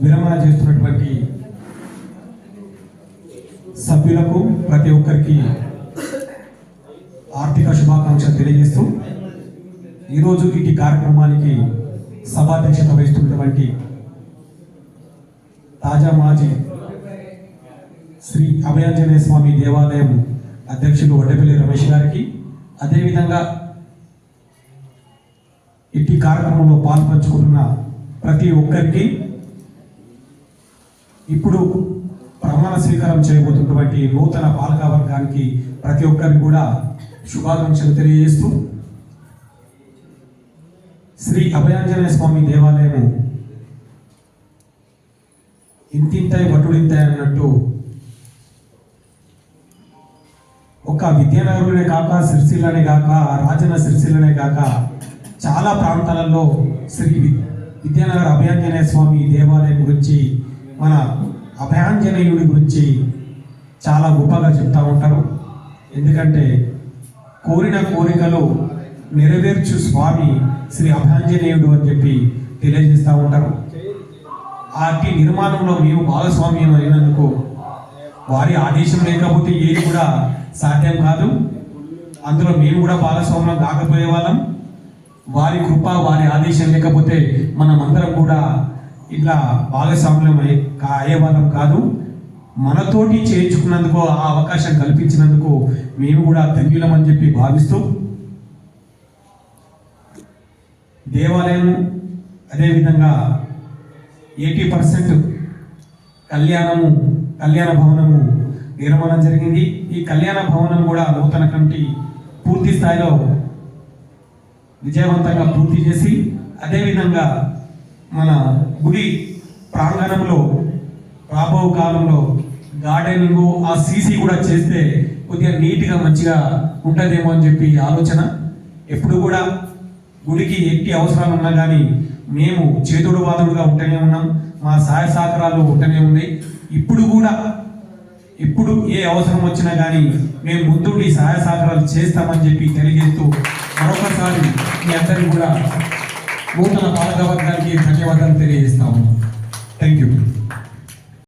విరమణ చేస్తున్నటువంటి సభ్యులకు ప్రతి ఒక్కరికి ఆర్థిక శుభాకాంక్షలు తెలియజేస్తూ ఈరోజు ఇటు కార్యక్రమానికి సభాధ్యక్షత వహిస్తున్నటువంటి తాజా మాజీ శ్రీ అభయాంజనేయ స్వామి దేవాలయం అధ్యక్షులు వడ్డపల్లి రమేష్ గారికి అదేవిధంగా ఇట్టి కార్యక్రమంలో పాల్పంచుకుంటున్న ప్రతి ఒక్కరికి ఇప్పుడు ప్రమాణ స్వీకారం చేయబోతున్నటువంటి నూతన పాలక వర్గానికి ప్రతి ఒక్కరికి కూడా శుభాకాంక్షలు తెలియజేస్తూ శ్రీ అభయాంజనేయ స్వామి దేవాలయము ఇంతింతాయి వటుడింతాయి అన్నట్టు ఒక విద్యానగరులనే కాక సిరిసిల్లనే కాక రాజన్న సిరిసిల్లనే కాక చాలా ప్రాంతాలలో శ్రీ విద్యానగర్ అభయాంజనేయ స్వామి దేవాలయం గురించి మన అభయాంజనేయుడి గురించి చాలా గొప్పగా చెప్తూ ఉంటారు. ఎందుకంటే కోరిన కోరికలు నెరవేర్చు స్వామి శ్రీ అభయాంజనేయుడు అని చెప్పి తెలియజేస్తూ ఉంటారు. వాటి నిర్మాణంలో మేము భాగస్వామ్యం అయినందుకు వారి ఆదేశం లేకపోతే ఏది కూడా సాధ్యం కాదు. అందులో మేము కూడా భాగస్వామ్యం కాకపోయే వాళ్ళం. వారి కృప వారి ఆదేశం లేకపోతే మనం అందరం కూడా ఇట్లా భాగస్వామ్యం అయ్యే అయ్యేవాళ్ళం కాదు. మనతోటి చేయించుకున్నందుకు ఆ అవకాశం కల్పించినందుకు మేము కూడా ధన్యులమని చెప్పి భావిస్తూ దేవాలయం అదేవిధంగా ఎయిటీ పర్సెంట్ కళ్యాణము కళ్యాణ భవనము నిర్మాణం జరిగింది. ఈ కళ్యాణ భవనం కూడా నూతన కమిటీ పూర్తి స్థాయిలో విజయవంతంగా పూర్తి చేసి అదేవిధంగా మన గుడి ప్రాంగణంలో రాబో కాలంలో గార్డెనింగ్ ఆ సీసీ కూడా చేస్తే కొద్దిగా నీట్గా మంచిగా ఉంటుందేమో అని చెప్పి ఆలోచన. ఎప్పుడు కూడా గుడికి ఎట్టి అవసరాలు ఉన్నా కానీ మేము చేతుడు వాదుడుగా ఉంటూనే ఉన్నాం. మా సహాయ సహకారాలు ఉంటూనే ఉన్నాయి. ఇప్పుడు కూడా ఇప్పుడు ఏ అవసరం వచ్చినా కానీ మేము ముందుండి సహాయ సహకారాలు చేస్తామని చెప్పి తెలియజేస్తూ మరొకసారి మీ అందరికీ కూడా నూతన పాలకవర్గానికి ధన్యవాదాలు తెలియజేస్తాము. Thank you